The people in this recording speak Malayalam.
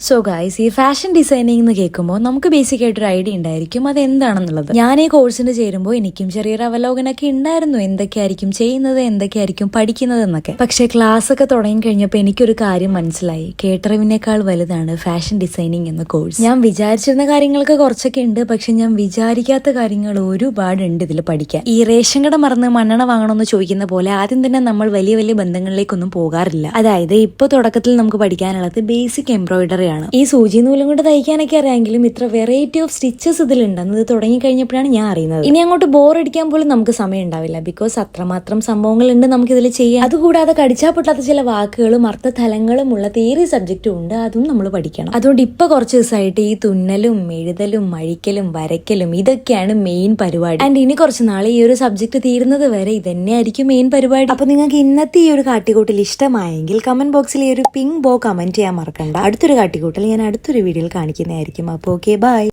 സോ ഗൈസ് ഈ ഫാഷൻ ഡിസൈനിങ് എന്ന് കേൾക്കുമ്പോൾ നമുക്ക് ബേസിക് ആയിട്ട് ഒരു ഐഡിയ ഉണ്ടായിരിക്കും. അത് എന്താണെന്നുള്ളത് ഞാൻ ഈ കോഴ്സിന് ചേരുമ്പോൾ എനിക്കും ചെറിയൊരു അവലോകനമൊക്കെ ഉണ്ടായിരുന്നു. എന്തൊക്കെയായിരിക്കും ചെയ്യുന്നത് എന്തൊക്കെയായിരിക്കും പഠിക്കുന്നത് എന്നൊക്കെ. പക്ഷെ ക്ലാസ് ഒക്കെ തുടങ്ങി കഴിഞ്ഞപ്പോൾ എനിക്കൊരു കാര്യം മനസ്സിലായി. കേട്ടറിവിനേക്കാൾ വലുതാണ് ഫാഷൻ ഡിസൈനിങ് എന്ന കോഴ്സ് ഞാൻ വിചാരിച്ചിരുന്ന കാര്യങ്ങളൊക്കെ കുറച്ചൊക്കെ ഉണ്ട്. പക്ഷെ ഞാൻ വിചാരിക്കാത്ത കാര്യങ്ങൾ ഒരുപാടുണ്ട് ഇതിൽ പഠിക്കാൻ. ഈ റേഷൻ കട മറന്ന് മണ്ണെണ്ണ വാങ്ങണമെന്ന് ചോദിക്കുന്ന പോലെ ആദ്യം തന്നെ നമ്മൾ വലിയ വലിയ ബന്ധങ്ങളിലേക്കൊന്നും പോകാറില്ല. അതായത് ഇപ്പൊ തുടക്കത്തിൽ നമുക്ക് പഠിക്കാനുള്ളത് ബേസിക് എംബ്രോയിഡറി ആണ് ഈ സൂചി നൂലും കൊണ്ട് തയ്ക്കാനൊക്കെ അറിയാമെങ്കിലും ഇത്ര വെറൈറ്റി ഓഫ് സ്റ്റിച്ചസ് ഇതിലുണ്ടെന്ന് ഇത് തുടങ്ങി കഴിഞ്ഞപ്പോഴാണ് ഞാൻ അറിയുന്നത്. ഇനി അങ്ങോട്ട് ബോർ അടിക്കാൻ പോലും നമുക്ക് സമയം ഉണ്ടാവില്ല. ബിക്കോസ് അത്രമാത്രം സംഭവങ്ങളുണ്ട് നമുക്ക് ഇതിൽ ചെയ്യാൻ. അതുകൂടാതെ കടിച്ചാൽ പൊട്ടാത്ത ചില വാക്കുകളും അർത്ഥതലങ്ങളും ഉള്ള തിയറി സബ്ജക്റ്റും ഉണ്ട്. അതും നമ്മൾ പഠിക്കണം. അതുകൊണ്ട് ഇപ്പൊ കുറച്ച് ദിവസമായിട്ട് ഈ തുന്നലും എഴുതലും മഴിക്കലും വരയ്ക്കലും ഇതൊക്കെയാണ് മെയിൻ പരിപാടി. ആൻഡ് ഇനി കുറച്ച് നാൾ ഈ ഒരു സബ്ജക്ട് തീരുന്നത് വരെ ഇതന്നെയായിരിക്കും മെയിൻ പരിപാടി. അപ്പൊ നിങ്ങൾക്ക് ഇന്നത്തെ ഈ ഒരു കാട്ടിക്കൂട്ടിൽ ഇഷ്ടമായെങ്കിൽ കമന്റ് ബോക്സിൽ ഈ ഒരു പിങ്ക് ബോ കമന്റ് ചെയ്യാൻ മറക്കണ്ട. അടുത്തൊരു കാട്ടിക്കൂട്ടൽ ഞാൻ അടുത്തൊരു വീഡിയോയിൽ കാണിക്കുന്നതായിരിക്കും. അപ്പോൾ ഓക്കെ ബൈ